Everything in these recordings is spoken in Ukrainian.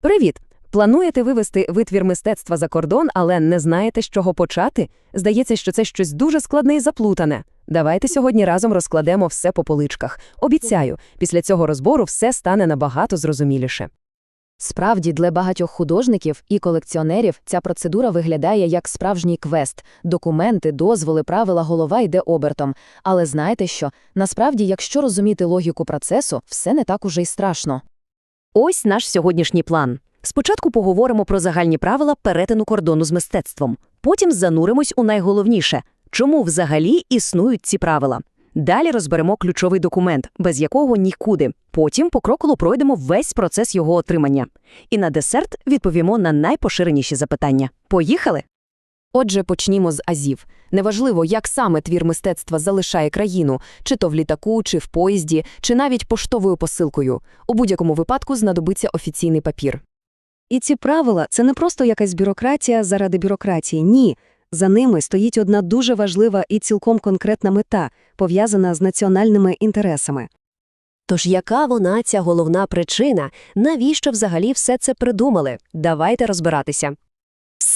Привіт! Плануєте вивести витвір мистецтва за кордон, але не знаєте, з чого почати? Здається, що це щось дуже складне і заплутане. Давайте сьогодні разом розкладемо все по поличках. Обіцяю, після цього розбору все стане набагато зрозуміліше. Справді, для багатьох художників і колекціонерів ця процедура виглядає як справжній квест. Документи, дозволи, правила, голова йде обертом. Але знаєте що? Насправді, якщо розуміти логіку процесу, все не так уже й страшно. Ось наш сьогоднішній план. Спочатку поговоримо про загальні правила перетину кордону з мистецтвом. Потім зануримось у найголовніше – чому взагалі існують ці правила. Далі розберемо ключовий документ, без якого нікуди. Потім покроково пройдемо весь процес його отримання. І на десерт відповімо на найпоширеніші запитання. Поїхали? Отже, почнімо з азів. Неважливо, як саме твір мистецтва залишає країну, чи то в літаку, чи в поїзді, чи навіть поштовою посилкою. У будь-якому випадку знадобиться офіційний папір. І ці правила це не просто якась бюрократія заради бюрократії. Ні. За ними стоїть одна дуже важлива і цілком конкретна мета, пов'язана з національними інтересами. Тож яка вона ця головна причина? Навіщо взагалі все це придумали? Давайте розбиратися.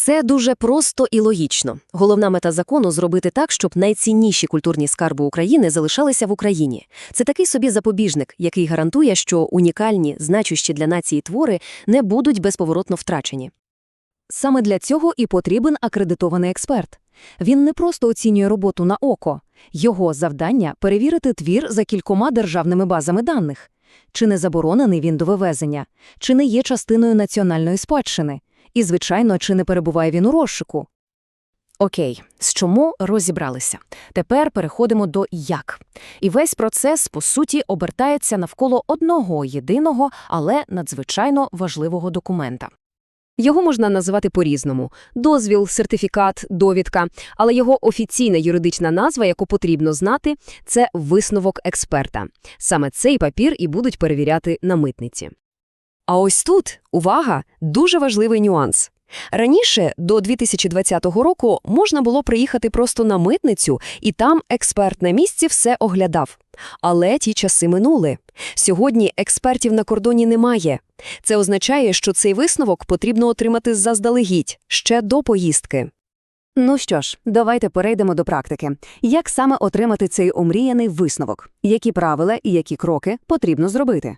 Все дуже просто і логічно. Головна мета закону зробити так, щоб найцінніші культурні скарби України залишалися в Україні. Це такий собі запобіжник, який гарантує, що унікальні, значущі для нації твори не будуть безповоротно втрачені. Саме для цього і потрібен акредитований експерт. Він не просто оцінює роботу на око. Його завдання – перевірити твір за кількома державними базами даних. Чи не заборонений він до вивезення, чи не є частиною національної спадщини, і, звичайно, чи не перебуває він у розшуку. Окей, з чому розібралися? Тепер переходимо до «як». І весь процес, по суті, обертається навколо одного єдиного, але надзвичайно важливого документа. Його можна називати по-різному – дозвіл, сертифікат, довідка, але його офіційна юридична назва, яку потрібно знати, це висновок експерта. Саме цей папір і будуть перевіряти на митниці. А ось тут, увага, дуже важливий нюанс. Раніше, до 2020 року, можна було приїхати просто на митницю, і там експерт на місці все оглядав. Але ті часи минули. Сьогодні експертів на кордоні немає. Це означає, що цей висновок потрібно отримати заздалегідь, ще до поїздки. Ну що ж, давайте перейдемо до практики. Як саме отримати цей омріяний висновок? Які правила і які кроки потрібно зробити?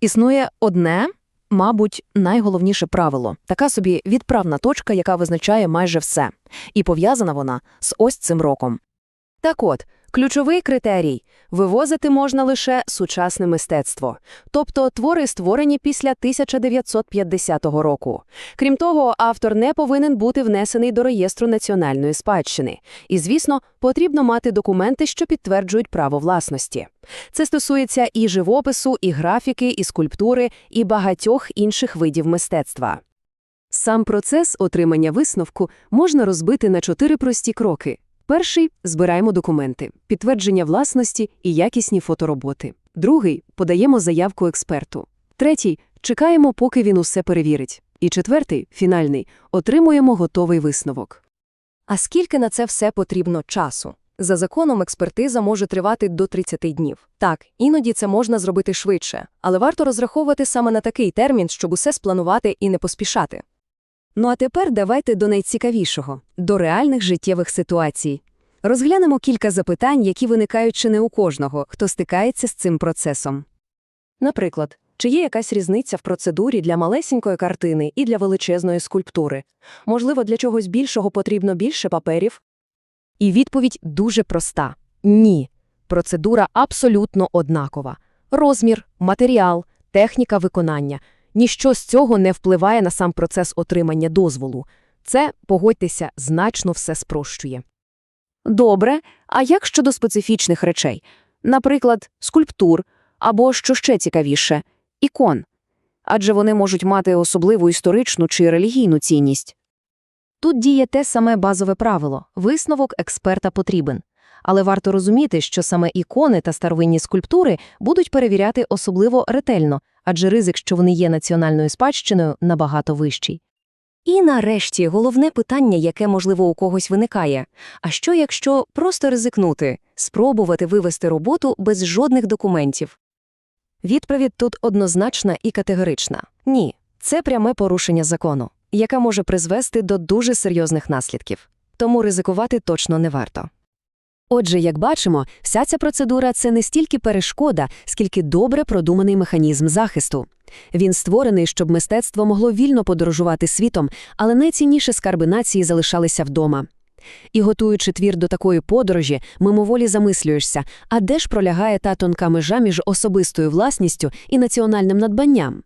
Існує одне, мабуть, найголовніше правило – така собі відправна точка, яка визначає майже все. І пов'язана вона з ось цим роком. Так от, ключовий критерій – вивозити можна лише сучасне мистецтво, тобто твори, створені після 1950 року. Крім того, автор не повинен бути внесений до реєстру національної спадщини. І, звісно, потрібно мати документи, що підтверджують право власності. Це стосується і живопису, і графіки, і скульптури, і багатьох інших видів мистецтва. Сам процес отримання висновку можна розбити на чотири прості кроки. Перший – збираємо документи, підтвердження власності і якісні фотороботи. Другий – подаємо заявку експерту. Третій – чекаємо, поки він усе перевірить. І четвертий – фінальний – отримуємо готовий висновок. А скільки на це все потрібно часу? За законом експертиза може тривати до 30 днів. Так, іноді це можна зробити швидше, але варто розраховувати саме на такий термін, щоб усе спланувати і не поспішати. Ну а тепер давайте до найцікавішого – до реальних життєвих ситуацій. Розглянемо кілька запитань, які виникають чи не у кожного, хто стикається з цим процесом. Наприклад, чи є якась різниця в процедурі для малесенької картини і для величезної скульптури? Можливо, для чогось більшого потрібно більше паперів? І відповідь дуже проста – ні. Процедура абсолютно однакова. Розмір, матеріал, техніка виконання – ніщо з цього не впливає на сам процес отримання дозволу. Це, погодьтеся, значно все спрощує. Добре, а як щодо специфічних речей? Наприклад, скульптур, або, що ще цікавіше, ікон. Адже вони можуть мати особливу історичну чи релігійну цінність. Тут діє те саме базове правило – висновок експерта потрібен. Але варто розуміти, що саме ікони та старовинні скульптури будуть перевіряти особливо ретельно, адже ризик, що вони є національною спадщиною, набагато вищий. І нарешті головне питання, яке, можливо, у когось виникає. А що, якщо просто ризикнути, спробувати вивести роботу без жодних документів? Відповідь тут однозначна і категорична. Ні. Це пряме порушення закону, яке може призвести до дуже серйозних наслідків. Тому ризикувати точно не варто. Отже, як бачимо, вся ця процедура – це не стільки перешкода, скільки добре продуманий механізм захисту. Він створений, щоб мистецтво могло вільно подорожувати світом, але найцінніші скарби нації залишалися вдома. І готуючи твір до такої подорожі, мимоволі замислюєшся, а де ж пролягає та тонка межа між особистою власністю і національним надбанням?